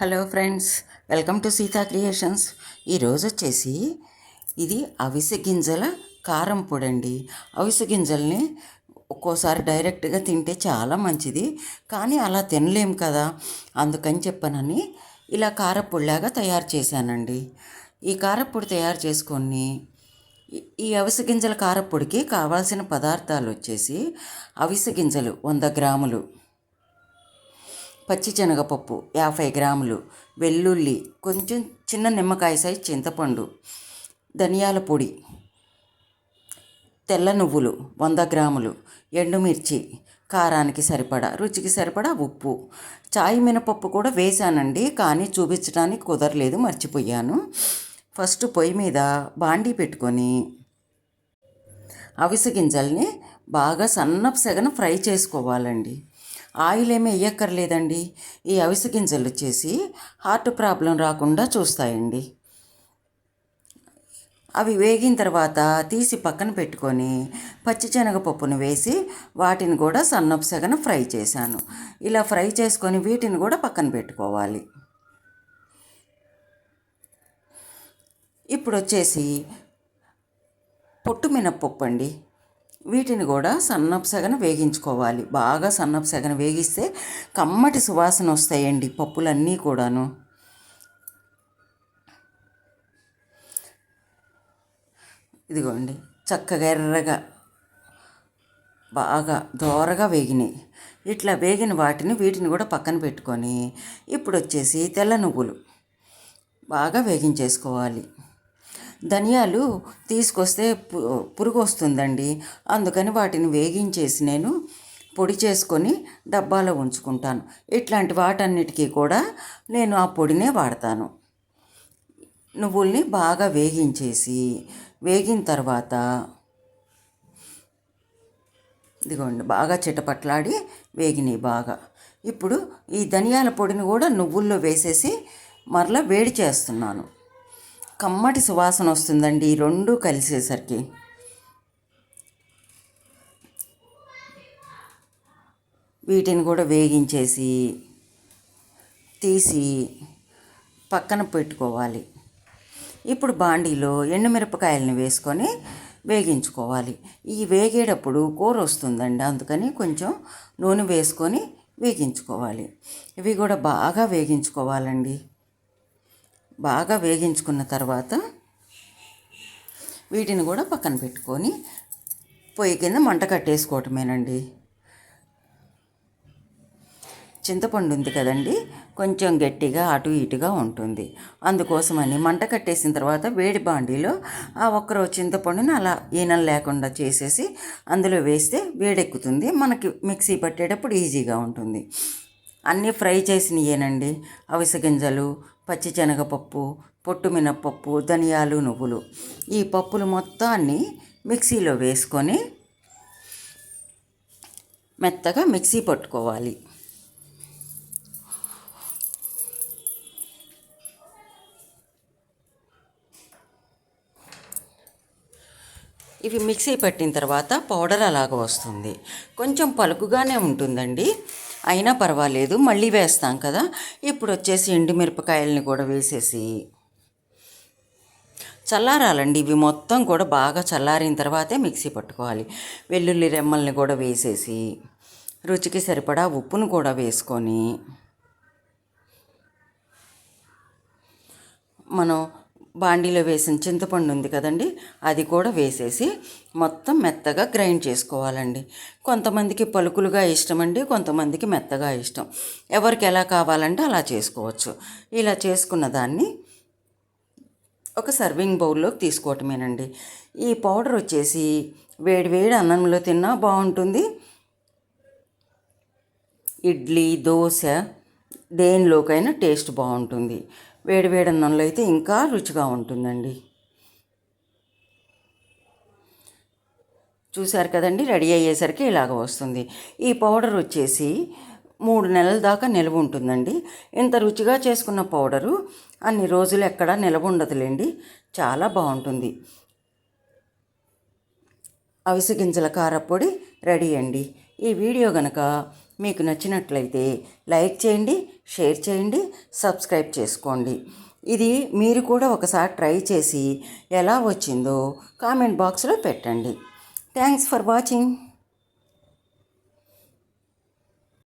Hello friends welcome to Seetha creations. ఈరోజు వచ్చేసి ఇది అవిసె గింజల కారం పొడి అండి అవిసె గింజల్ని ఒక్కోసారి డైరెక్ట్గా తింటే చాలా మంచిది కానీ అలా తినలేం కదా. అందుకని చెప్పనని ఇలా కారపొడిలాగా తయారు చేశానండి. ఈ కారపొడి తయారు చేసుకొని ఈ- అవిసె గింజల కారపొడికి కావాల్సిన పదార్థాలు వచ్చేసి అవిసె గింజలు వంద గ్రాములు పచ్చిశనగపప్పు యాభై గ్రాములు వెల్లుల్లి కొంచెం చిన్న నిమ్మకాయ సైజ్ చింతపండు ధనియాల పొడి తెల్ల నువ్వులు వంద గ్రాములు ఎండుమిర్చి కారానికి సరిపడా రుచికి సరిపడా ఉప్పు. చాయ్ మినపప్పు కూడా వేశానండి కానీ చూపించడానికి కుదరలేదు మర్చిపోయాను. ఫస్ట్ పొయ్యి మీద బాండీ పెట్టుకొని అవిసె గింజల్ని బాగా సన్నపు సెగన ఫ్రై చేసుకోవాలండి. ఆయిల్ ఏమీ వేయక్కర్లేదండి ఈ అవిసె గింజలు వచ్చేసి హార్ట్ ప్రాబ్లం రాకుండా చూస్తాయండి. అవి వేగిన తర్వాత తీసి పక్కన పెట్టుకొని పచ్చిశనగపప్పును వేసి వాటిని కూడా సన్నపు సెగన ఫ్రై చేశాను. ఇలా ఫ్రై చేసుకొని వీటిని కూడా పక్కన పెట్టుకోవాలి. ఇప్పుడు వచ్చేసి పొట్టు మినప్పప్పు అండి. వీటిని కూడా సన్నపసగన వేగించుకోవాలి. బాగా సన్నపుసగన వేగిస్తే కమ్మటి సువాసన వస్తాయండి పప్పులన్నీ కూడాను. ఇదిగోండి చక్కగా ఎర్రగా బాగా దోరగా వేగినాయి. ఇట్లా వేగిన వాటిని వీటిని కూడా పక్కన పెట్టుకొని ఇప్పుడు వచ్చేసి తెల్ల నువ్వులు బాగా వేగించేసుకోవాలి. ధనియాలు తీసుకొస్తే పురుగు వస్తుందండి అందుకని వాటిని వేగించేసి నేను పొడి చేసుకొని డబ్బాలో ఉంచుకుంటాను. ఇట్లాంటి వాటన్నిటికీ కూడా నేను ఆ పొడినే వాడతాను. నువ్వుల్ని బాగా వేగించేసి వేగిన తర్వాత ఇదిగోండి బాగా చిటపట్లాడి వేగినాయి బాగా. ఇప్పుడు ఈ ధనియాల పొడిని కూడా నువ్వుల్లో వేసేసి మరలా వేడి చేస్తున్నాను. కమ్మటి సువాసన వస్తుందండి ఈ రెండు కలిసేసరికి. వీటిని కూడా వేగించేసి తీసి పక్కన పెట్టుకోవాలి. ఇప్పుడు బాండీలో ఎండుమిరపకాయలను వేసుకొని వేగించుకోవాలి. ఈ వేగేటప్పుడు కూర వస్తుందండి అందుకని కొంచెం నూనె వేసుకొని వేగించుకోవాలి. ఇవి కూడా బాగా వేగించుకోవాలండి. బాగా వేగించుకున్న తర్వాత వీటిని కూడా పక్కన పెట్టుకొని పొయ్యి కింద మంట కట్టేసుకోవటమేనండి. చింతపండు ఉంది కదండి కొంచెం గట్టిగా అటు ఇటుగా ఉంటుంది. అందుకోసమని మంట కట్టేసిన తర్వాత వేడి బాండీలో ఆ ఒక్కరో చింతపండుని అలా ఈనెలు లేకుండా చేసేసి అందులో వేస్తే వేడెక్కుతుంది. మనకి మిక్సీ పట్టేటప్పుడు ఈజీగా ఉంటుంది. అన్నీ ఫ్రై చేసినయేనండి. అవిసె గింజలు పచ్చిశనగపప్పు పొట్టు మినప్పప్పు ధనియాలు నువ్వులు. ఈ పప్పులు మొత్తాన్ని మిక్సీలో వేసుకొని మెత్తగా మిక్సీ పట్టుకోవాలి. ఇవి మిక్సీ పట్టిన తర్వాత పౌడర్ అలాగ వస్తుంది. కొంచెం పలుకుగానే ఉంటుందండి. అయినా పర్వాలేదు మళ్ళీ వేస్తాం కదా. ఇప్పుడు వచ్చేసి ఎండుమిరపకాయలని కూడా వేసేసి చల్లారాలండి. ఇవి మొత్తం కూడా బాగా చల్లారిన తర్వాతే మిక్సీ పట్టుకోవాలి. వెల్లుల్లి రెమ్మల్ని కూడా వేసేసి రుచికి సరిపడా ఉప్పును కూడా వేసుకొని మనం బాండీలో వేసిన చింతపండు ఉంది కదండి అది కూడా వేసేసి మొత్తం మెత్తగా గ్రైండ్ చేసుకోవాలండి. కొంతమందికి పలుకులుగా ఇష్టం అండి కొంతమందికి మెత్తగా ఇష్టం. ఎవరికి ఎలా కావాలంటే అలా చేసుకోవచ్చు. ఇలా చేసుకున్న దాన్ని ఒక సర్వింగ్ బౌల్లోకి తీసుకోవటమేనండి. ఈ పౌడర్ వచ్చేసి వేడి వేడి అన్నంలో తిన్నా బాగుంటుంది. ఇడ్లీ దోశ దేనిలోకైనా టేస్ట్ బాగుంటుంది. వేడి వేడి అన్నంలో అయితే ఇంకా రుచిగా ఉంటుందండి. చూశారు కదండి రెడీ అయ్యేసరికి ఇలాగ వస్తుంది. ఈ పౌడర్ వచ్చేసి మూడు నెలల దాకా నిల్వ ఉంటుందండి. ఇంత రుచిగా చేసుకున్న పౌడరు అన్ని రోజులు ఎక్కడా నిల్వ ఉండదులేండి. చాలా బాగుంటుంది. అవిసె గింజల కారపొడి రెడీ అండి. ఈ వీడియో కనుక మీకు నచ్చినట్లయితే లైక్ చేయండి షేర్ చేయండి సబ్స్క్రైబ్ చేసుకోండి. ఇది మీరు కూడా ఒకసారి ట్రై చేసి ఎలా వచ్చిందో కామెంట్ బాక్స్లో పెట్టండి. Thanks for watching.